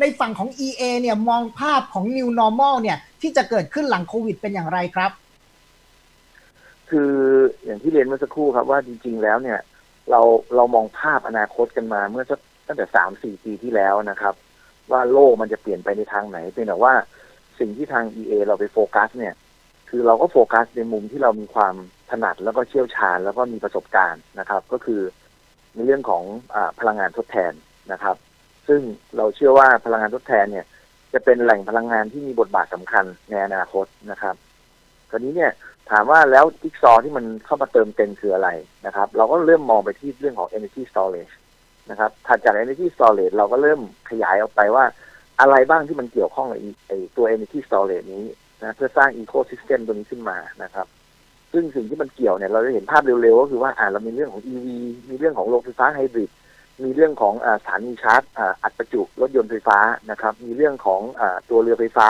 ในฝั่งของ EA เนี่ยมองภาพของ New Normal เนี่ยที่จะเกิดขึ้นหลังโควิดเป็นอย่างไรครับ คืออย่างที่เรียนเมื่อสักครู่ครับว่าจริง ๆ แล้วเนี่ย เราเรามองภาพอนาคตกันมาเมื่อสักตั้งแต่สามสี่ปีที่แล้วนะครับ ว่าโลกมันจะเปลี่ยนไปในทางไหนเป็นแต่ว่าสิ่งที่ทาง EA เราไปโฟกัส เนี่ย คือเราก็โฟกัสในมุมที่เรามีความถนัดแล้วก็เชี่ยวชาญแล้วก็มีประสบการณ์นะครับ ก็คือในเรื่องของอพลังงานทดแทนนะครับ ซึ่งเราเชื่อว่าพลังงานทดแทนเนี่ย จะเป็นแหล่งพลังงานที่มีบทบาทสำคัญในอนาคตนะครับคราวนี้เนี่ยถามว่าแล้วจิ๊กซอว์ที่มันเข้ามาเติมเต็มคืออะไรนะครับ เราก็เริ่มมองไปที่เรื่องของ energy storage นะครับถัดจาก energy storage เราก็เริ่มขยายออกไปว่าอะไรบ้างที่มันเกี่ยวข้องกับไอตัว energy storage นี้นะเพื่อสร้าง ecosystem ตัวนี้ขึ้นมานะครับ ซึ่งสิ่งที่มันเกี่ยวเนี่ยเราจะเห็นภาพเร็วๆก็คือว่าอ่าเรามีเรื่องของ EV มีเรื่องของโรงไฟฟ้าไฮบริด มีเรื่องของอสถานีชาร์จอัดประจุรถยนต์ไฟฟ้านะครับ มีเรื่องของอตัวเรือไฟฟ้า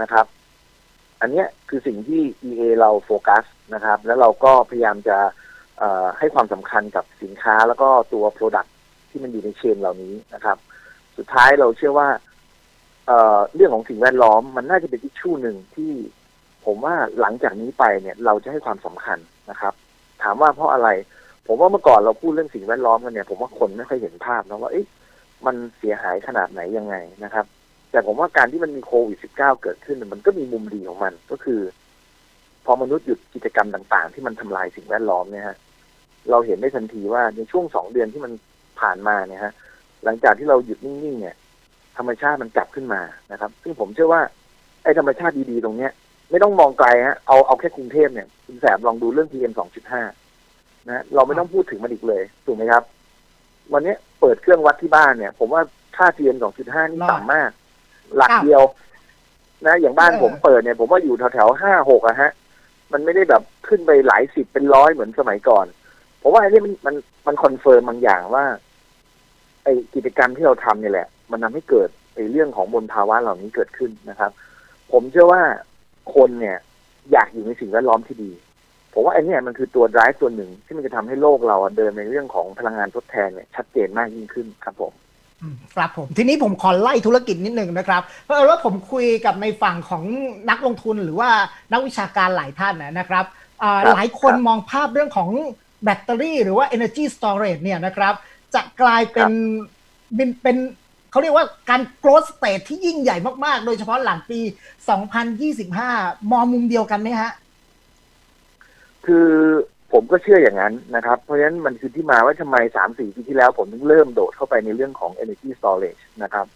นะครับ อันนี้คือสิ่งที่ EA เราโฟกัสนะครับ แล้วเราก็พยายามจะให้ความสำคัญกับสินค้าแล้วก็ตัว Product ที่มันอยู่ในเชนเหล่านี้นะครับ สุดท้ายเราเชื่อว่าเเรื่องของสิ่งแวดล้อมมันน่าจะเป็นอิชชูหนึ่งที่ผมว่าหลังจากนี้ไปเนี่ย เราจะให้ความสำคัญนะครับ ถามว่าเพราะอะไร ผมว่าเมื่อก่อนเราพูดเรื่องสิ่งแวดล้อมกันเนี่ยผมว่าคนไม่ค่อยเห็นภาพนะว่าเอ๊ะมันเสียหายขนาดไหนยังไงนะครับ แต่ผมว่าการที่มันมีโควิด -19 เกิดขึ้น มันก็มีมุมดีของมันก็คือ พอมนุษย์หยุดกิจกรรมต่างๆ ที่มันทำลายสิ่งแวดล้อมเนี่ยฮะเราเห็นได้ทันทีว่าในช่วงสองเดือนที่มันผ่านมาเนี่ยฮะ หลังจากที่เราหยุดนิ่งๆเนี่ย ธรรมชาติมันกลับขึ้นมานะครับ ซึ่งผมเชื่อว่าไอ้ธรรมชาติดีๆตรงเนี้ย ไม่ต้องมองไกลฮะเอาเอาแค่กรุงเทพเนี่ยคุณแสบลองดูเรื่อง PM 2.5 นะเราไม่ต้องพูดถึงมันอีกเลยถูกไหมครับ วันนี้เปิดเครื่องวัดที่บ้านเนี่ย ผมว่าค่า PM 2.5นี่ต่ำมาก หลักเดียว นะ อย่างบ้านผมเปิดเนี่ย ผมว่าอยู่แถวแถวห้าหกอะฮะ มันไม่ได้แบบขึ้นไปหลายสิบเป็นร้อยเหมือนสมัยก่อนผมว่าอันนี้มันมันมันคอนเฟิร์มบางอย่างว่า ไอกิจกรรมที่เราทำเนี่ยแหละ มันทาให้เกิดไอเรื่องของบนภาวะเหล่านี้เกิดขึ้นนะครับ ผมเชื่อว่าคนเนี่ย อยากอยู่ในสิ่งแวดล้อมที่ดี ผมว่าอันนี้มันคือตัว drive ตัวหนึ่ง ที่มันจะทำให้โลกเราเดินในเรื่องของพลังงานทดแทนเนี่ยชัดเจนมากยิ่งขึ้นครับผมครับผมทีนี้ผมขอไล่ธุรกิจนิดหนึ่งนะครับ เพราะว่าผมคุยกับในฝั่งของนักลงทุนหรือว่านักวิชาการหลายท่านนะครับหลายคนมองภาพเรื่องของแบตเตอรี่หรือว่า energy storage เนี่ยนะครับ จะกลายเป็นเป็นเป็นเขาเรียกว่าการ growth state ที่ยิ่งใหญ่มาก ๆ โดยเฉพาะหลังปี 2025 มองมุมเดียวกันไหมฮะ คือผมก็เชื่ออย่างนั้นนะครับ เพราะฉะนั้นมันคือที่มาว่าทำไมสามสี่ปีที่แล้วผมถึงเริ่มโดดเข้าไปในเรื่องของ energy storage นะครับ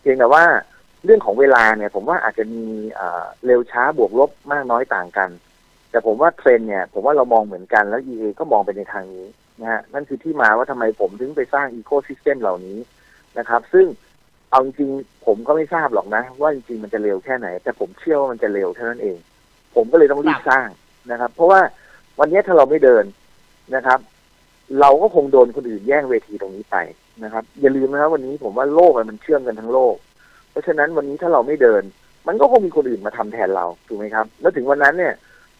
เพียงแต่ว่าเรื่องของเวลาเนี่ย ผมว่าอาจจะมีเร็วช้าบวกลบมากน้อยต่างกัน แต่ผมว่าเทรนเนี่ย ผมว่าเรามองเหมือนกันแล้ว EA ก็มองไปในทางนี้นะฮะนั่นคือที่มาว่าทำไมผมถึงไปสร้างอีโคซิสเต็มเหล่านี้นะครับ ซึ่งเอาจริงผมก็ไม่ทราบหรอกนะ ว่าจริงๆมันจะเร็วแค่ไหน แต่ผมเชื่อว่ามันจะเร็วเท่านั้นเอง ผมก็เลยต้องรีบสร้าง นะครับ เพราะว่าวันนี้ถ้าเราไม่เดินนะครับ เราก็คงโดนคนอื่นแย่งเวทีตรงนี้ไปนะครับ อย่าลืมนะครับวันนี้ผมว่าโลกมันเชื่อมกันทั้งโลก เพราะฉะนั้นวันนี้ถ้าเราไม่เดิน มันก็คงมีคนอื่นมาทำแทนเราถูกไหมครับ แล้วถึงวันนั้นเนี่ย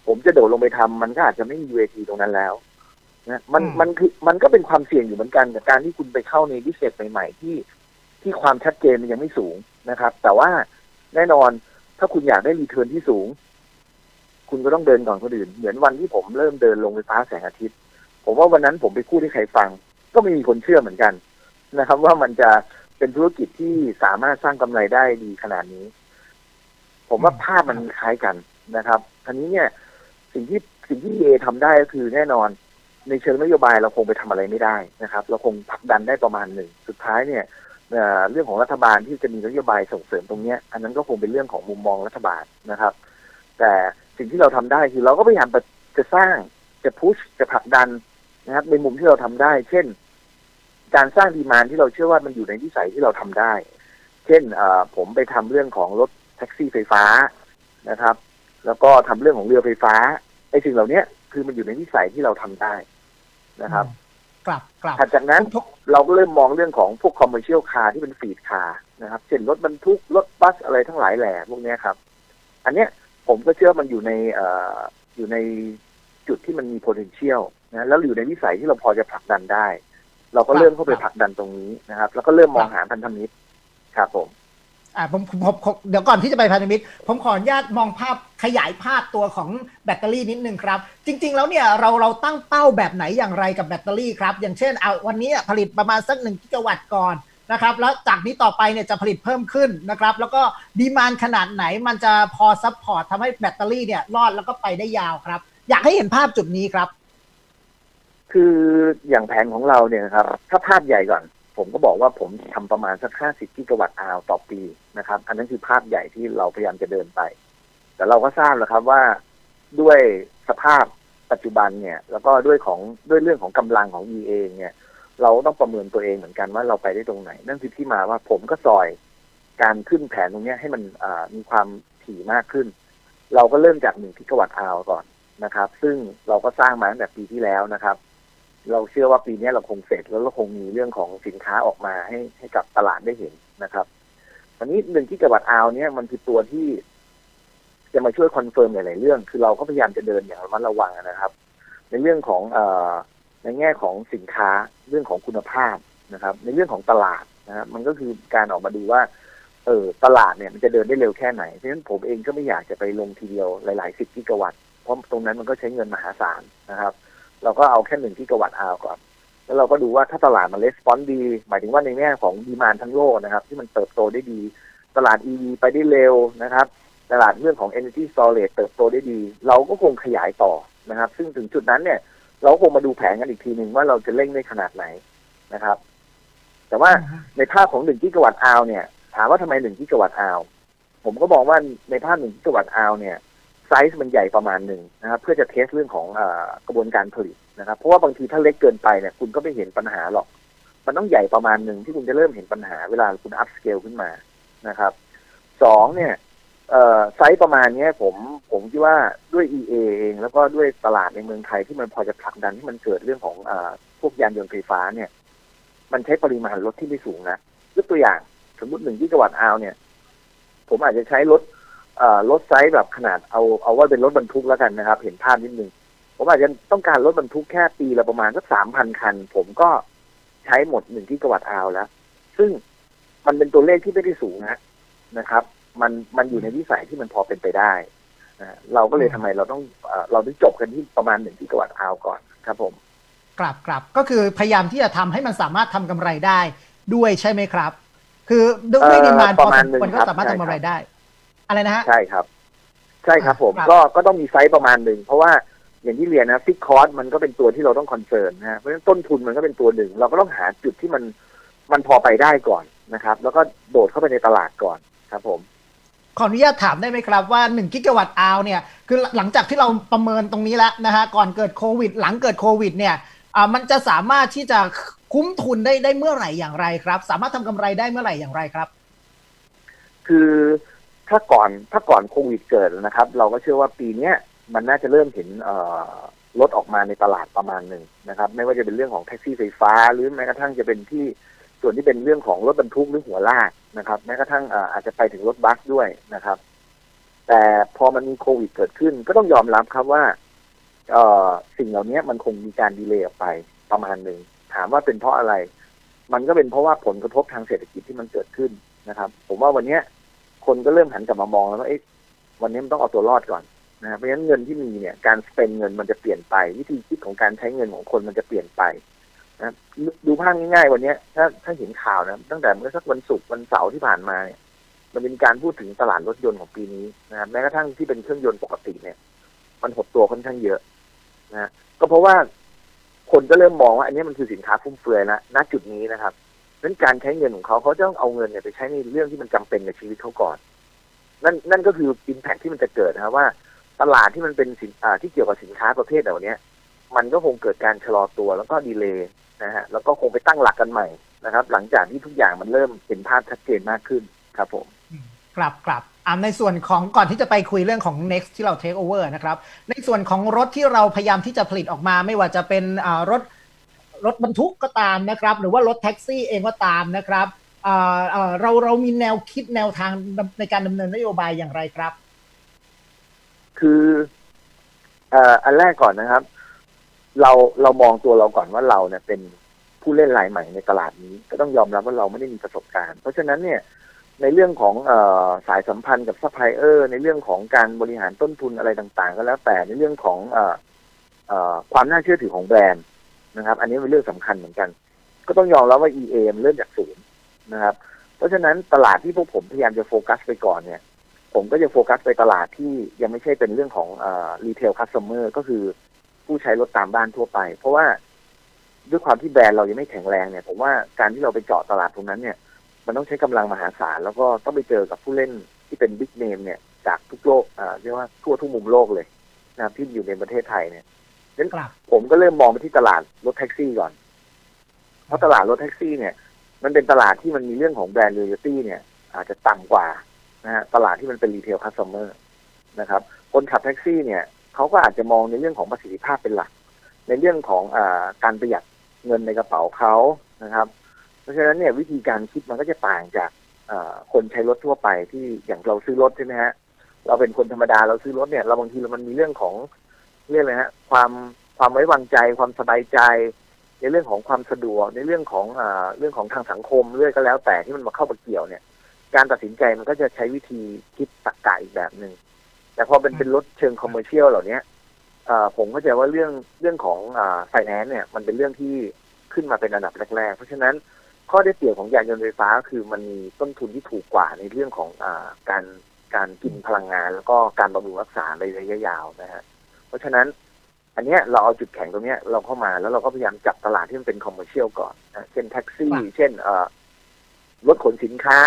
ผมจะโดดลงไปทำมันก็อาจจะไม่มีเวทีตรงนั้นแล้วนะมันมันคือมันก็เป็นความเสี่ยงอยู่เหมือนกันกับการที่คุณไปเข้าในดิเซตใหม่ๆที่ที่ความชัดเจนมันยังไม่สูงนะครับ แต่ว่าแน่นอนถ้าคุณอยากได้รีเทิร์นที่สูง คุณก็ต้องเดินก่อนคนอื่น เหมือนวันที่ผมเริ่มเดินลงไฟฟ้าแสงอาทิตย์ ผมว่าวันนั้นผมไปพูดให้ใครฟัง ก็ไม่มีคนเชื่อเหมือนกันนะครับ ว่ามันจะเป็นธุรกิจที่สามารถสร้างกำไรได้ดีขนาดนี้ ผมว่าภาพมันคล้ายกันนะครับทีนี้เนี่ย สิ่งที่สิ่งที่เอทำได้ก็คือแน่นอน ในเชิงนโยบายเราคงไปทำอะไรไม่ได้นะครับ เราคงผลักดันได้ประมาณหนึ่งสุดท้ายเนี่ยเรื่องของรัฐบาลที่จะมีนโยบายส่งเสริมตรงนี้อันนั้นก็คงเป็นเรื่องของมุมมองรัฐบาลนะครับ แต่ สิ่งที่เราทำได้คือเราก็พยายามจะสร้างจะพุชจะผลักดันนะครับในมุมที่เราทำได้ เช่น การสร้างดีมานที่เราเชื่อว่ามันอยู่ในวิสัยที่เราทำได้ เช่นผมไปทำเรื่องของรถแท็กซี่ไฟฟ้านะครับ แล้วก็ทำเรื่องของเรือไฟฟ้าไอ้สิ่งเหล่านี้คือมันอยู่ในวิสัยที่เราทำได้นะครับกลับกลับถัดจากนั้นเราก็เริ่มมองเรื่องของพวกคอมเมอร์เชียลคาร์ที่เป็นฟีดคาร์นะครับ เช่นรถบรรทุกรถบัสอะไรทั้งหลายแหล่พวกนี้ครับ อันเนี้ย ผมก็เชื่อมันอยู่ในออยู่ในจุดที่มันมี potential นะแล้วอยู่ในวิสัยที่เราพอจะผลักดันได้ เราก็เริ่มเข้าไปผลักดันตรงนี้นะครับ แล้วก็เริ่มมองหาพันธมิตรครับผมอ่าผมผมผมผมเดี๋ยวก่อนที่จะไปพันธมิตร ผมขออนุญาตมองภาพขยายภาพตัวของแบตเตอรี่นิดนึงครับ จริง ๆ แล้วเนี่ยเราเราตั้งเป้าแบบไหนอย่างไรกับแบตเตอรี่ครับ อย่างเช่นเอาวันนี้ผลิตประมาณสักหนึ่งกิกะวัตต์ก่อน นะครับแล้วจากนี้ต่อไปเนี่ยจะผลิตเพิ่มขึ้นนะครับแล้วก็ดีมานขนาดไหนมันจะพอซัพพอร์ตทำให้แบตเตอรี่เนี่ยรอดแล้วก็ไปได้ยาวครับ อยากให้เห็นภาพจุดนี้ครับ คืออย่างแผนของเราเนี่ยครับ ถ้าภาพใหญ่ก่อน ผมก็บอกว่าผมทำประมาณสัก 50 กิกะวัตต์อาวต่อปีนะครับ อันนั้นคือภาพใหญ่ที่เราพยายามจะเดินไป แต่เราก็ทราบแล้วครับว่าด้วยสภาพปัจจุบันเนี่ย แล้วก็ด้วยของด้วยเรื่องของกำลังของ EA เนี่ย เราต้องประเมินตัวเองเหมือนกันว่าเราไปได้ตรงไหน นั่นคือที่มาว่าผมก็ซอยการขึ้นแผนตรงนี้ให้มันมีความถี่มากขึ้น เราก็เริ่มจากหนึ่งกิกวัตต์อาวก่อนนะครับ ซึ่งเราก็สร้างมาตั้งแต่ปีที่แล้วนะครับ เราเชื่อว่าปีนี้เราคงเสร็จแล้วเราคงมีเรื่องของสินค้าออกมาให้ให้กับตลาดได้เห็นนะครับอันนี้หนึ่งกิกะวัตต์อาวเนี่ยมันคือตัวที่ จะมาช่วยคอนเฟิร์มหลาย ๆ เรื่อง คือเราก็พยายามจะเดินอย่างระมัดระวังนะครับ ในเรื่องของอ ในแง่ของสินค้าเรื่องของคุณภาพนะครับ ในเรื่องของตลาดนะครับมันก็คือการออกมาดูว่า เออตลาดเนี่ยมันจะเดินได้เร็วแค่ไหนเพราะฉะนั้นผมเองก็ไม่อยากจะไปลงทีเดียวหลาย ๆ สิบกิกะวัตต์เพราะตรงนั้นมันก็ใช้เงินมหาศาลนะครับ เราก็เอาแค่หนึ่งกิกะวัตต์อาก่อนแล้วเราก็ดูว่าถ้าตลาดมันレスปอนดี หมายถึงว่าในแง่ของดีมานทั้งโลกนะครับ ที่มันเติบโตได้ดี ตลาด EV ไปได้เร็วนะครับ ตลาดเรื่องของ Energy Storage เติบโตได้ดี เราก็คงขยายต่อนะครับ ซึ่งถึงจุดนั้นเนี่ย เราคงมาดูแผนกันอีกทีหนึ่งว่าเราจะเร่งได้ขนาดไหนนะครับ แต่ว่าในภาพของ1กิกะวัตต์อาวเนี่ย ถามว่าทำไม1กิกะวัตต์อาวผมก็บอกว่าในภาพ1กิกะวัตต์อาวเนี่ยไซส์มันใหญ่ประมาณหนึ่งนะครับเพื่อจะเทสเรื่องของเออกระบวนการผลิตนะครับ เพราะว่าบางทีถ้าเล็กเกินไปเนี่ยคุณก็ไม่เห็นปัญหาหรอก มันต้องใหญ่ประมาณหนึ่งที่คุณจะเริ่มเห็นปัญหาเวลาคุณอัพสเกลขึ้นมานะครับสองเนี่ย เอ่อไซส์ประมาณเนี้ยผมผมคิดว่าด้วย EA เองแล้วก็ด้วยตลาดในเมืองไทยที่มันพอจะผลักดันที่มันเกิดเรื่องของเออพวกยานยนต์ไฟฟ้าเนี่ย มันใช้ปริมาณรถที่ไม่สูงนะยกตัวอย่างสมมติหนึ่งกิกะวัตต์อาวเนี่ย ผมอาจจะใช้รถเอ่อรถไซส์แบบขนาดเอาเอาว่าเป็นรถบรรทุกแล้วกันนะครับ เห็นภาพนิดนึงผมอาจจะต้องการรถบรรทุกแค่ปีละประมาณสักสามพันคัน ผมก็ใช้หมดหนึ่งกิกะวัตต์อาวแล้ว ซึ่งมันเป็นตัวเลขที่ไม่ได้สูงนะนะครับ มันมันอยู่ในวิสัยที่มันพอเป็นไปได้นะเราก็เลยทำไมเราต้องเอ่อเราต้องจบกันที่ประมาณหนึ่งกิกะวัตต์อาวก่อนครับผมกลับกลับก็คือพยายามที่จะทำให้มันสามารถทำกำไรได้ด้วยใช่ไหมครับ คือด้วยเอ่อดีมานพปอระมาสณมหนึ่งควรก็ครับสามารถใช่ทำกำไรครับได้ อะไรนะฮะใช่ครับ ใช่ครับผมครับก็ก็ต้องมีไซส์ประมาณหนึ่งเพราะว่าอย่างที่เรียนนะฟิกคอร์สมันก็เป็นตัวที่เราต้องคอนเซิร์นนะฮะเพราะฉะนั้นต้นทุนมันก็เป็นตัวหนึ่ง เราก็ต้องหาจุดที่มันมันพอไปได้ก่อนนะครับ แล้วก็โดดเข้าไปในตลาดก่อนครับผม ขออนุญาตถามได้ไหมครับว่า1กิกะวัตต์อาวเนี่ยคือหลังจากที่เราประเมินตรงนี้แล้วนะฮะก่อนเกิดโควิด หลังเกิดโควิดเนี่ยอ่ามันจะสามารถที่จะคุ้มทุนได้ได้เมื่อไหร่อย่างไรครับ สามารถทำกำไรได้เมื่อไหร่อย่างไรครับ คือถ้าก่อนถ้าก่อนโควิดเกิดนะครับ เราก็เชื่อว่าปีเนี้ยมันน่าจะเริ่มเห็นเอ่อรถออกมาในตลาดประมาณหนึ่งนะครับ ไม่ว่าจะเป็นเรื่องของแท็กซี่ไฟฟ้า หรือแม้กระทั่งจะเป็นที่ส่วนที่เป็นเรื่องของรถบรรทุกหรือหัวลาก นะครับแม้กระทั่งอาจจะไปถึงรถบัสด้วยนะครับ แต่พอมันมีโควิดเกิดขึ้น ก็ต้องยอมรับครับว่าสิ่งเหล่านี้มันคงมีการดีเลย์ออกไปประมาณหนึ่งถามว่าเป็นเพราะอะไร มันก็เป็นเพราะว่าผลกระทบทางเศรษฐกิจที่มันเกิดขึ้นนะครับ ผมว่าวันนี้คนก็เริ่มหันกลับมามองแล้วว่าวันนี้มันต้องเอาตัวรอดก่อนนะเพราะฉะนั้นเงินที่มีเนี่ยการสเปนเงินมันจะเปลี่ยนไป วิธีคิดของการใช้เงินของคนมันจะเปลี่ยนไป นะดูภาพง่ายๆวันนี้ถ้าถ้าเห็นข่าวนะตั้งแต่เมื่อสักวันศุกร์วันเสาร์ที่ผ่านมาเนี่ยมันเป็นการพูดถึงตลาดรถยนต์ของปีนี้นะครับแม้กระทั่งที่เป็นเครื่องยนต์ปกติเนี่ย มันหดตัวค่อนข้างเยอะนะก็เพราะว่าคนก็เริ่มมองว่า อันนี้มันคือสินค้าฟุ่มเฟือยนะณจุดนี้นะครับดังนั้นการใช้เงินของเขาเขาจะต้องเอาเงินเนี่ยไปใช้ในเรื่องที่มันจำเป็นกับชีวิตเขาก่อน นั่นนั่นก็คืออิมแพคที่มันจะเกิดนะครับว่า ตลาดที่มันเป็นสินอ่าที่เกี่ยวกับสินค้าประเภทเหล่านี้มันก็คงเกิดการชะลอตัวแล้วก็ดีเลย์ นะฮะแล้วก็คงไปตั้งหลักกันใหม่นะครับ หลังจากที่ทุกอย่างมันเริ่มเห็นภาพชัดเจนมากขึ้นครับผมกลับกลับอ่าในส่วนของก่อนที่จะไปคุยเรื่องของ next ที่เรา take over นะครับ ในส่วนของรถที่เราพยายามที่จะผลิตออกมา ไม่ว่าจะเป็นอ่ารถรถบรรทุกก็ตามนะครับ หรือว่ารถแท็กซี่เองก็ตามนะครับอ่าอ่าเราเรามีแนวคิดแนวทางในการดำเนินนโยบายอย่างไรครับ คือเอ่ออันแรกก่อนนะครับ เราเรามองตัวเราก่อนว่าเราเนี่ยเป็นผู้เล่นรายใหม่ในตลาดนี้ ก็ต้องยอมรับว่าเราไม่ได้มีประสบการณ์ เพราะฉะนั้นเนี่ยในเรื่องของอสายสัมพันธ์กับซัพพลายเออร์ในเรื่องของการบริหารต้นทุนอะไรต่างๆ ก็แล้วแต่ในเรื่องของออความน่าเชื่อถือของแบรนด์นะครับ อันนี้เป็นเรื่องสำคัญเหมือนกัน ก็ต้องยอมรับว่า EA มันเริ่มจากศูนย์นะครับ เพราะฉะนั้นตลาดที่พวกผมพยายามจะโฟกัสไปก่อนเนี่ย ผมก็จะโฟกัสไปตลาดที่ยังไม่ใช่เป็นเรื่องของรีเทลคัสเตอร์ก็คือ ผู้ใช้รถตามบ้านทั่วไป เพราะว่าด้วยความที่แบรนด์เรายังไม่แข็งแรงเนี่ยผมว่าการที่เราไปเจาะตลาดตรงนั้นเนี่ย มันต้องใช้กำลังมหาศาลแล้วก็ต้องไปเจอกับผู้เล่นที่เป็นบิ๊กเนมเนี่ยจากทุกโลกอ่าเรียกว่าทั่วทุกมุมโลกเลยนะครับที่อยู่ในประเทศไทยเนี่ยครับผมก็เริ่มมองไปที่ตลาดรถแท็กซี่ก่อน เพราะตลาดรถแท็กซี่เนี่ย มันเป็นตลาดที่มันมีเรื่องของแบรนด์ l o ย a l ตี้เนี่ย อาจจะต่ำกว่านะฮะตลาดที่มันเป็นรีเทลคัสเตอร์นะครับ คนขับแท็กซี่เนี่ย เขาก็อาจจะมองในเรื่องของประสิทธิภาพเป็นหลัก ในเรื่องของอการประหยัดเงินในกระเป๋าเขานะครับ เพราะฉะนั้นเนี่ยวิธีการคิดมันก็จะต่างจากคนใช้รถทั่วไปที่อย่างเราซื้อรถใช่ไหมฮะเราเป็นคนธรรมดาเราซื้อรถเนี่ยเราบางทีมันมีเรื่องของเรียกอะไรฮะความความไว้วางใจความสบายใจ ในเรื่องของความสะดวกในเรื่องของอเรื่องของทางสังคมเรื่องก็แล้วแต่ที่มันมาเข้ามาเกี่ยวเนี่ย การตัดสินใจมันก็จะใช้วิธีคิดตรรกะอีกแบบหนึ่ง แต่พอเป็นเป็นรถเชิงคอมเมอร์เชียลเหล่านี้อ่าผมเข้าใจว่าเรื่องเรื่องของอ่าไฟแนนซ์เนี่ย มันเป็นเรื่องที่ขึ้นมาเป็นอันดับแรกๆ เพราะฉะนั้นข้อได้เปรียบของยานยนต์ไฟฟ้าก็คือมันมีต้นทุนที่ถูกกว่าในเรื่องของอาการการกินพลังงาน แล้วก็การบำรุงรักษาในระยะยาวนะฮะเพราะฉะนั้น อันเนี้ยเราเอาจุดแข็งตรงเนี้ยเราเข้ามาแล้วเราก็พยายามจับตลาดที่มันเป็นคอมเมอร์เชียลก่อนนะเช่นแท็กซี่ครับเช่นเอ่อรถขนสินค้า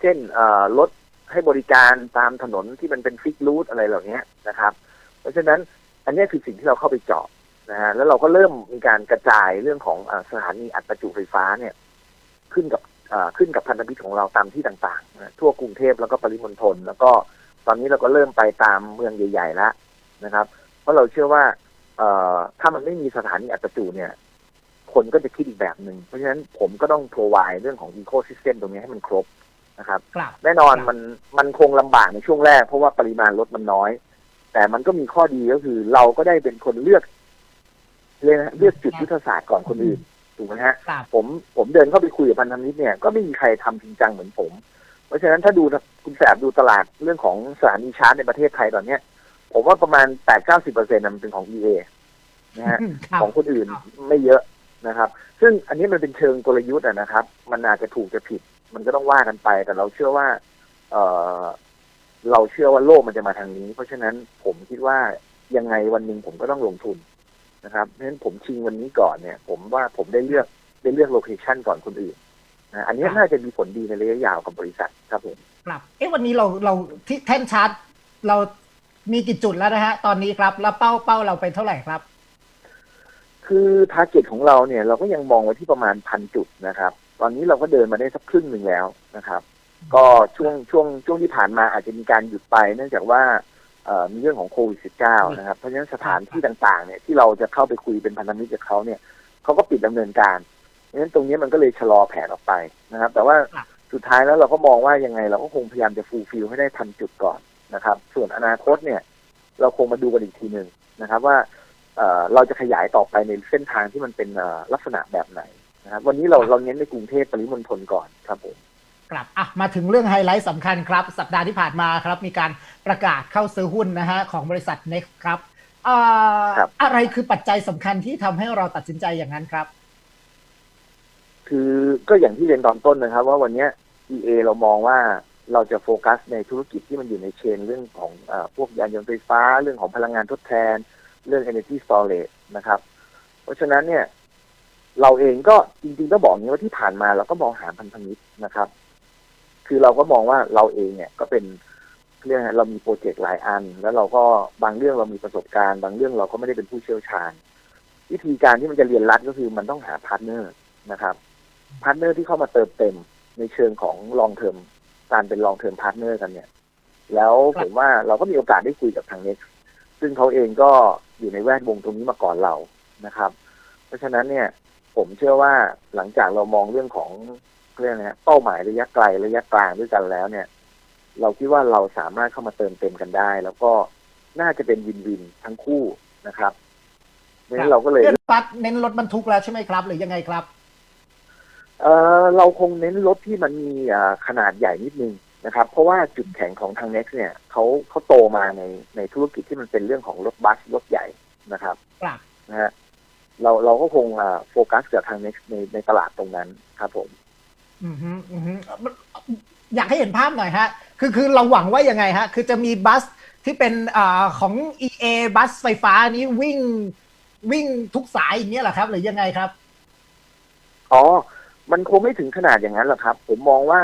เช่นเอ่อรถ ให้บริการตามถนนที่มันเป็นฟิกรูทอะไรเหล่านี้นะครับ เพราะฉะนั้นอันนี้คือสิ่งที่เราเข้าไปเจาะนะฮะแล้วเราก็เริ่มมีการกระจายเรื่องของอสถานีอัดประจุไฟฟ้าเนี่ยขึ้นกับขึ้นกับพันธมิตรของเราตามที่ต่างๆ ทั่วกรุงเทพแล้วก็ปริมณฑลแล้วก็ตอนนี้เราก็เริ่มไปตามเมืองใหญ่ๆแล้วนะครับ เพราะเราเชื่อว่าเออถ้ามันไม่มีสถานีอัดประจุเนี่ย คนก็จะคิดอีกแบบหนึ่งเพราะฉะนั้นผมก็ต้องโปรไวเรื่องของอีโค y ิสเต็มตรงนี้ให้มันครบ นะครับครับ แน่นอนครับมันมันคงลำบากในช่วงแรก เพราะว่าปริมาณรถมันน้อย แต่มันก็มีข้อดีก็คือ เราก็ได้เป็นคนเลือกเรียกนะเลือกจุดยุทธศาสตร์ก่อนคนอื่นถูกไหมฮะครับผมผมเดินเข้าไปคุยกับพันธมิตรเนี่ยก็ไม่มีใครทำจริงจังเหมือนผม เพราะฉะนั้นถ้าดูนะคุณแสบดูตลาดเรื่องของสถานีชาร์จในประเทศไทยตอนเนี้ยผมว่าประมาณแปดเก้าสิบเปอร์เซ็นต์มันเป็นของ EA นะฮะครับของคนอื่นครับไม่เยอะนะครับ ซึ่งอันนี้มันเป็นเชิงกลยุทธ์อะนะครับ มันอาจจะถูกจะผิด มันก็ต้องว่ากันไป แต่เราเชื่อว่า เออเราเชื่อว่าโลกมันจะมาทางนี้ เพราะฉะนั้นผมคิดว่ายังไงวันหนึ่งผมก็ต้องลงทุนนะครับเพราะฉะนั้นผมชิงวันนี้ก่อนเนี่ย ผมว่าผมได้เลือกได้เลือกโลเคชันก่อนคนอื่นนะอันนี้น่าจะมีผลดีในระยะยาวกับบริษัทครับผมครับเอ๊ะวันนี้เราเราที่แท่นชาร์จเรามีกี่จุดแล้วนะฮะ ตอนนี้ครับ แล้วเป้าเป้าเราไปเท่าไหร่ครับ คือทาร์เก็ตของเราเนี่ย เราก็ยังมองไว้ที่ประมาณพันจุดนะครับ ตอนนี้เราก็เดินมาได้สักครึ่งหนึ่งแล้วนะครับ ก็ช่วงช่วงช่วงที่ผ่านมาอาจจะมีการหยุดไป เนื่องจากว่าเอ่อมีเรื่องของโควิด -19 นะครับ เพราะฉะนั้นสถานที่ต่างๆ เนี่ยที่เราจะเข้าไปคุยเป็นพันธมิตรกับเขาเนี่ยเขาก็ปิดดำเนินการเพราะฉะนั้นตรงนี้มันก็เลยชะลอแผนออกไปนะครับ แต่ว่าครับสุดท้ายแล้วเราก็มองว่ายังไง เราก็คงพยายามจะฟูลฟิลให้ได้พันจุดก่อนนะครับ ส่วนอนาคตเนี่ย เราคงมาดูกันอีกทีหนึ่งนะครับ ว่าเอ่อเราจะขยายต่อไปในเส้นทางที่มันเป็นเอ่อลักษณะแบบไหน นะครับวันนี้เราเราเน้นในกรุงเทพปริมณฑลก่อนครับผมครับอะมาถึงเรื่องไฮไลท์สำคัญครับ สัปดาห์ที่ผ่านมาครับ มีการประกาศเข้าซื้อหุ้นนะฮะของบริษัท Next ครับอ่าครับอะไรคือปัจจัยสำคัญที่ทำให้เราตัดสินใจอย่างนั้นครับ คือก็อย่างที่เรียนตอนต้นนะครับ ว่าวันเนี้ย EA เรามองว่าเราจะโฟกัสในธุรกิจที่มันอยู่ในเชนเรื่องของเออพวกยานยนต์ไฟฟ้า เรื่องของพลังงานทดแทน เรื่อง energy storage นะครับ เพราะฉะนั้นเนี่ย เราเองก็จริงๆต้องบอกอย่างนี้ว่าที่ผ่านมาเราก็มองหาพันธมิตรนะครับ คือเราก็มองว่าเราเองเนี่ยก็เป็นเรื่องเรามีโปรเจกต์หลายอัน แล้วเราก็บางเรื่องเรามีประสบการณ์ บางเรื่องเราก็ไม่ได้เป็นผู้เชี่ยวชาญ วิธีการที่มันจะเรียนรัดก็คือมันต้องหาพาร์ทเนอร์นะครับพาร์ทเนอร์ที่เข้ามาเติมเต็มในเชิงของลองเทอมการเป็นลองเทอมพาร์ทเนอร์กันเนี่ย แล้วผมว่าเราก็มีโอกาสได้คุยกับทางเน็กซึ่งเขาเองก็อยู่ในแวดวงตรงนี้มาก่อนเรานะครับ เพราะฉะนั้นเนี่ย ผมเชื่อว่าหลังจากเรามองเรื่องของเรื่องนะเป้าหมายระยะไกลระยะกลางด้วยกันแล้วเนี่ย เราคิดว่าเราสามารถเข้ามาเติมเต็มกันได้ แล้วก็น่าจะเป็นวินวินทั้งคู่นะครับเพราะฉะนั้นเราก็เลยเรื่องปัดเน้นรถบรรทุกแล้วใช่ไหมครับ หรือยังไงครับเอ่ออเราคงเน้นรถที่มันมีอ่าขนาดใหญ่นิดนึงนะครับ เพราะว่าจุดแข็งของทาง Next เนี่ยเขาเขาโตมาในในธุรกิจที่มันเป็นเรื่องของรถบัสรถใหญ่นะครับครับนะฮะ เราเราก็คงอ่าโฟกัสกับทาง Next ในในตลาดตรงนั้นครับผม อืมฮึอืมฮึอยากให้เห็นภาพหน่อยฮะ คือคือเราหวังว่ายังไงฮะ คือจะมีบัสที่เป็นอ่าของ EA บัสไฟฟ้านี้วิ่งวิ่งทุกสายอย่างเงี้ยเหรอครับ หรือยังไงครับ อ๋อ มันคงไม่ถึงขนาดอย่างนั้นหรอกครับ ผมมองว่า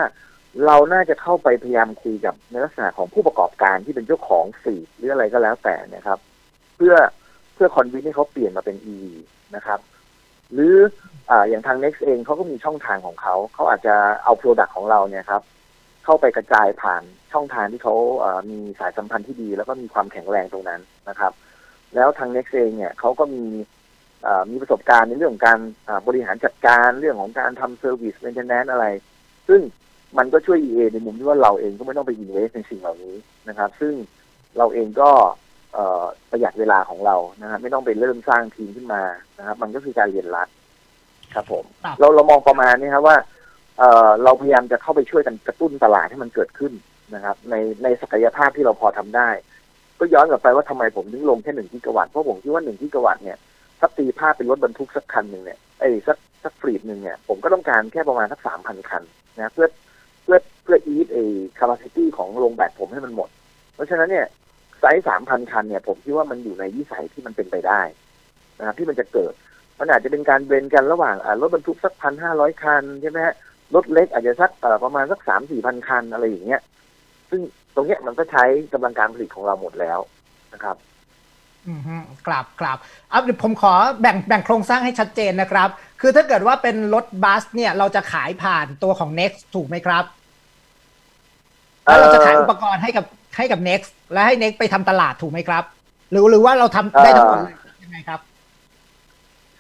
เราน่าจะเข้าไปพยายามคุยกับในลักษณะของผู้ประกอบการที่เป็นเจ้าของฟีดหรืออะไรก็แล้วแต่เนะครับ เพื่อเพื่อคอนวินให้เขาเปลี่ยนมาเป็น EV นะครับ หรืออ่าอย่างทาง Next เองเขาก็มีช่องทางของเขา เขาอาจจะเอาโปรดักต์ของเราเนี่ยครับ เข้าไปกระจายผ่านช่องทางที่เขาอ่ามีสายสัมพันธ์ที่ดี แล้วก็มีความแข็งแรงตรงนั้นนะครับ แล้วทาง Next เองเนี่ยเขาก็มีมีประสบการณ์ในเรื่องของการบริหารจัดการเรื่องของการทำเซอร์วิสเมนเทนแนนอะไร ซึ่งมันก็ช่วย EA ในมุมที่ว่าเราเองก็ไม่ต้องไปอินเวสในสิ่งเหล่านี้นะครับ ซึ่งเราเองก็ ประหยัดเวลาของเรานะครับไม่ต้องไปเริ่มสร้างทีมขึ้นมานะครับ มันก็คือการเรียนรัดครับ ผมครับเราเรามองประมาณนี้ครับว่าเอ่อเราพยายามจะเข้าไปช่วยกันกระตุ้นตลาดให้มันเกิดขึ้นนะครับ ในในศักยภาพที่เราพอทำได้ ก็ย้อนกลับไปว่าทำไมผมถึงลงแค่หนึ่งกิกะวัตต์เพราะผมคิดว่าหนึ่งกิกะวัตต์เนี่ยถ้าตีภาพเป็นรถบรรทุกสักคันหนึ่งเนี่ยไอ้ยสักสักฟรีดหนึ่งเนี่ยผมก็ต้องการแค่ประมาณสักสามพันคันนะเพื่อเพื่อเพื่ออีทไอ้ capacity ของโรงแบตผมให้มันหมด เพราะฉะนั้นเนี่ย ไซส์สามพันคันเนี่ย ผมคิดว่ามันอยู่ในวิสัยที่มันเป็นไปได้นะครับที่มันจะเกิด มันอาจจะเป็นการเบรนกันระหว่างรถบรรทุกสักพันห้าร้อยคันใช่ไหมฮะรถเล็กอาจจะสักประมาณสักสามสี่พันคันอะไรอย่างเงี้ย ซึ่งตรงเนี้ยมันก็ใช้กำลังการผลิตของเราหมดแล้วนะครับอืมกราบกราบเอาวผมขอแบ่งแบ่งโครงสร้างให้ชัดเจนนะครับ คือถ้าเกิดว่าเป็นรถบัสเนี่ย เราจะขายผ่านตัวของ Next ถูกไหมครับแล้วเราจะขายอุปกรณ์ให้กับ ให้กับ Next และให้ Next ไปทำตลาดถูกไหมครับ หรือหรือว่าเราทำได้ทั้งหมดเลยยังไงครับ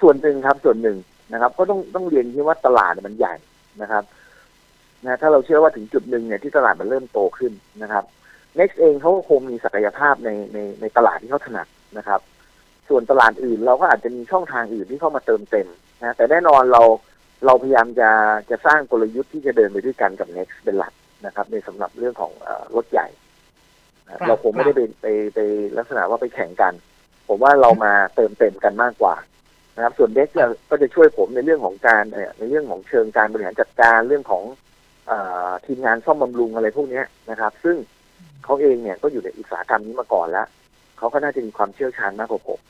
ส่วนหนึ่งครับส่วนหนึ่งนะครับ ก็ต้องต้องเรียนที่ว่าตลาดมันใหญ่นะครับนะถ้าเราเชื่อว่าถึงจุดหนึ่งเนี่ยที่ตลาดมันเริ่มโตขึ้นนะครับ Next เองเขาก็คงมีศักยภาพในในในตลาดที่เขาถนัดนะครับ ส่วนตลาดอื่นเราก็อาจจะมีช่องทางอื่นที่เข้ามาเติมเต็มนะแต่แน่นอนเราเราพยายามจะจะสร้างกลยุทธ์ที่จะเดินไปด้วยกันกับ Next เป็นหลักนะครับ ในสำหรับเรื่องของเออรถใหญ่นะครับ เราคงไม่ได้ไปไปไปลักษณะว่าไปแข่งกัน ผมว่าเรามาเติมเต็มกันมากกว่านะครับ ส่วนเด็กเนี่ยก็จะช่วยผมในเรื่องของการเอ่อในเรื่องของเชิงการบริหารจัดการเรื่องของเออทีมงานซ่อมบำรุงอะไรพวกเนี้ยนะครับ ซึ่งเขาเองเนี่ยก็อยู่ในอุตสาหกรรมนี้มาก่อนแล้วเขาก็น่าจะมีความเชี่ยวชาญมากกว่าผม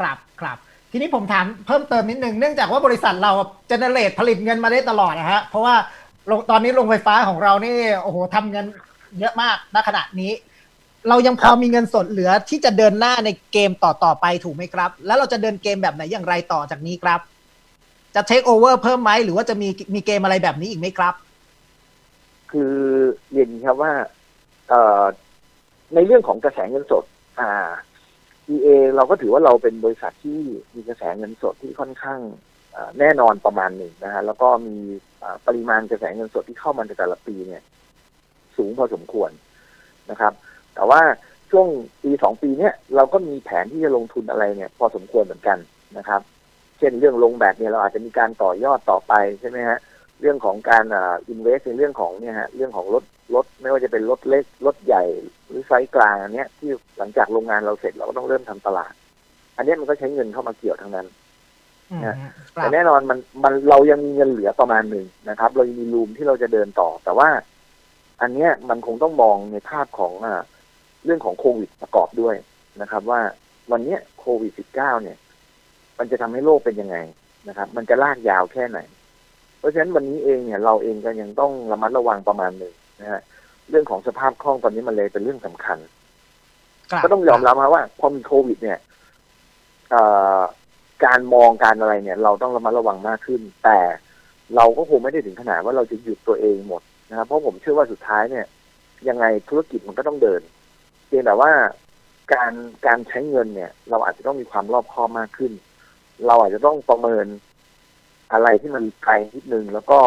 ครับครับทีนี้ผมถามเพิ่มเติมนิดนึงเนื่องจากว่าบริษัทเราเจเนเรตผลิตเงินมาได้ตลอดนะฮะเพราะว่าโรงตอนนี้โรงไฟฟ้าของเรานี่โอ้โหทำเงิน เยอะมากณขณะนี้ เรายังพอมีเงินสดเหลือที่จะเดินหน้าในเกมต่อต่อไปถูกไหมครับ แล้วเราจะเดินเกมแบบไหนอย่างไรต่อจากนี้ครับ จะเทคโอเวอร์เพิ่มไหมหรือว่าจะมีมีเกมอะไรแบบนี้อีกไหมครับ คือเรียนครับว่าเอ่อในเรื่องของกระแสเงินสด อ่า EA เราก็ถือว่าเราเป็นบริษัทที่มีกระแสเงินสดที่ค่อนข้างแน่นอนประมาณหนึ่งนะฮะแล้วก็มีปริมาณกระแสเงินสดที่เข้ามาในแต่ละปีเนี่ย สูงพอสมควรนะครับ แต่ว่าช่วงปีสองปีเนี้ยเราก็มีแผนที่จะลงทุนอะไรเนี่ย พอสมควรเหมือนกันนะครับ เช่นเรื่องลงแบบเนี่ยเราอาจจะมีการต่อยอดต่อไปใช่ไหมฮะเรื่องของการอ่าอินเวสในเรื่องของเนี่ยฮะเรื่องของรถรถไม่ว่าจะเป็นรถเล็กรถใหญ่หรือไซส์กลางอันเนี้ยที่หลังจากโรงงานเราเสร็จเราก็ต้องเริ่มทำตลาด อันเนี้ยมันก็ใช้เงินเข้ามาเกี่ยวทั้งนั้นอืมเนี่ยครัแต่บแน่นอนมันมันเรายังมีเงินเหลือประมาณหนึ่งนะครับ เรายังมีรูมที่เราจะเดินต่อ แต่ว่า อันเนี้ยมันคงต้องมองในภาพของอ่าเรื่องของโควิดประกอบด้วยนะครับ ว่าวันเนี้ยโควิด -19 เนี่ย มันจะทำให้โลกเป็นยังไงนะครับ มันจะลากยาวแค่ไหน เพราะฉะนั้นวันนี้เองเนี่ยเราเองก็ยังต้องระมัดระวังประมาณหนึ่งนะฮะเรื่องของสภาพคล่องตอนนี้มันเลยเป็นเรื่องสำคัญครับก็ต้องยอมรับนะว่าพอมีโควิด เนี่ยเอ่อการมองการอะไรเนี่ย เราต้องระมัดระวังมากขึ้น แต่เราก็คงไม่ได้ถึงขนาดว่าเราจะหยุดตัวเองหมด นะครับเพราะผมเชื่อว่าสุดท้ายเนี่ย ยังไงธุรกิจมันก็ต้องเดินเพียงแต่ว่าการการใช้เงินเนี่ย เราอาจจะต้องมีความรอบคอบมากขึ้น เราอาจจะต้องประเมินอะไรที่มันไกลนิดนึง แล้วก็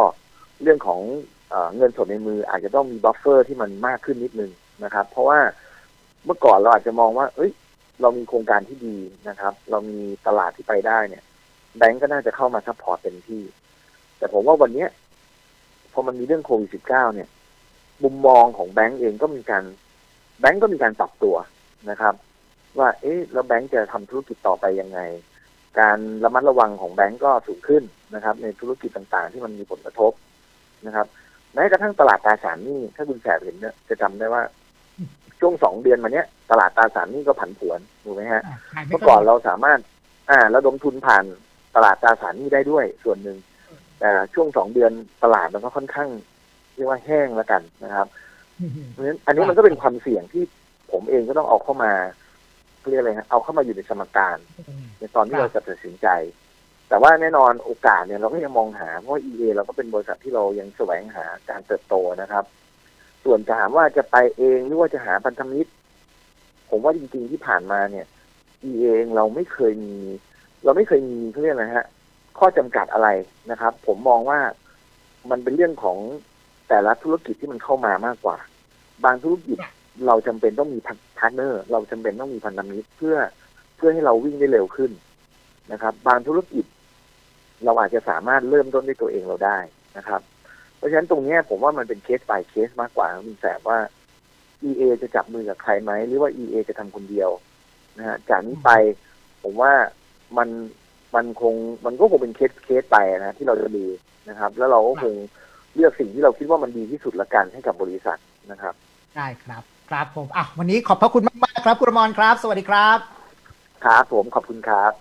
เรื่องของเอเงินสดในมือ อาจจะต้องมีบัฟเฟอร์ที่มันมากขึ้นนิดนึงนะครับ เพราะว่าเมื่อก่อนเราอาจจะมองว่า เอ้ย เรามีโครงการที่ดีนะครับ เรามีตลาดที่ไปได้เนี่ยแบงก์ก็น่าจะเข้ามาซัพพอร์ตเต็มที่แแต่ผมว่าวันเนี้ย พอมันมีเรื่องโควิดสิบเก้าเนี่ย มุมมองของแบงก์เองก็มีการแบงก์ก็มีการปรับตัวนะครับ ว่า เอ๊ะแล้วแบงก์จะทำธุรกิจต่อไปยังไง การระมัดระวังของแบงก์ก็สูงขึ้นนะครับ ในธุรกิจต่างๆ ที่มันมีผลกระทบนะครับแม้กระทั่งตลาดตราสารหนี้ถ้าคุณแสบเห็นเนี่ยจะจำได้ว่าช่วงสองเดือนมาเนี้ย ตลาดตราสารหนี้ก็ผันผวนถูกไหมฮะอะขายไม่เมื่อค่ยก่อนเราสามารถ อ่าระดมทุนผ่านตลาดตราสารหนี้ได้ด้วยส่วนหนึ่งแต่ ช่วงสองเดือนตลาดมันก็ค่อนข้าง เรียกว่าแห้งแล้วกันนะครับเพราะฉะนั้นอันนี้มันก็เป็นความเสี่ยงที่ผมเองก็ต้องเอาเข้ามาเขาเรียกอะไรฮะเอาเข้ามาอยู่ในสมการในตอนที่ครับเราจะตัดสินใจ แต่ว่าแน่นอนโอกาสเนี่ยเราก็ยังมองหาเพราะว่า EA เราก็เป็นบริษัทที่เรายังแสวงหาการเติบโตนะครับ ส่วนจะถามว่าจะไปเองหรือว่าจะหาพันธมิตร ผมว่าจริงๆที่ผ่านมาเนี่ย EA เองเราไม่เคยมี เราไม่เคยมีเขาเรียกอะไรฮะ ข้อจำกัดอะไรนะครับ ผมมองว่ามันเป็นเรื่องของแต่ละธุรกิจที่มันเข้ามามากกว่า บางธุรกิจเราจำเป็นต้องมีพาร์ทเนอร์ เราจำเป็นต้องมีพันธมิตรเพื่อเพื่อให้เราวิ่งได้เร็วขึ้นนะครับ บางธุรกิจ เราอาจจะสามารถเริ่มต้นด้วยตัวเองเราได้นะครับ เพราะฉะนั้นตรงนี้ผมว่ามันเป็นเคส by เคสมากกว่าคุณแสบว่า EA จะจับมือกับใครไหมหรือว่า EA จะทำคนเดียวนะฮะจากนี้ไปผมว่ามัน มันคงมันก็คงเป็นเคสเคสไปนะที่เราจะดูนะครับ แล้วเราก็คงเลือกสิ่งที่เราคิดว่ามันดีที่สุดละกันให้กับบริษัทนะครับ ได้ครับ ครับผมอะวันนี้ขอบพระคุณมากๆครับคุณอมรครับ สวัสดีครับ ครับผมขอบคุณครับ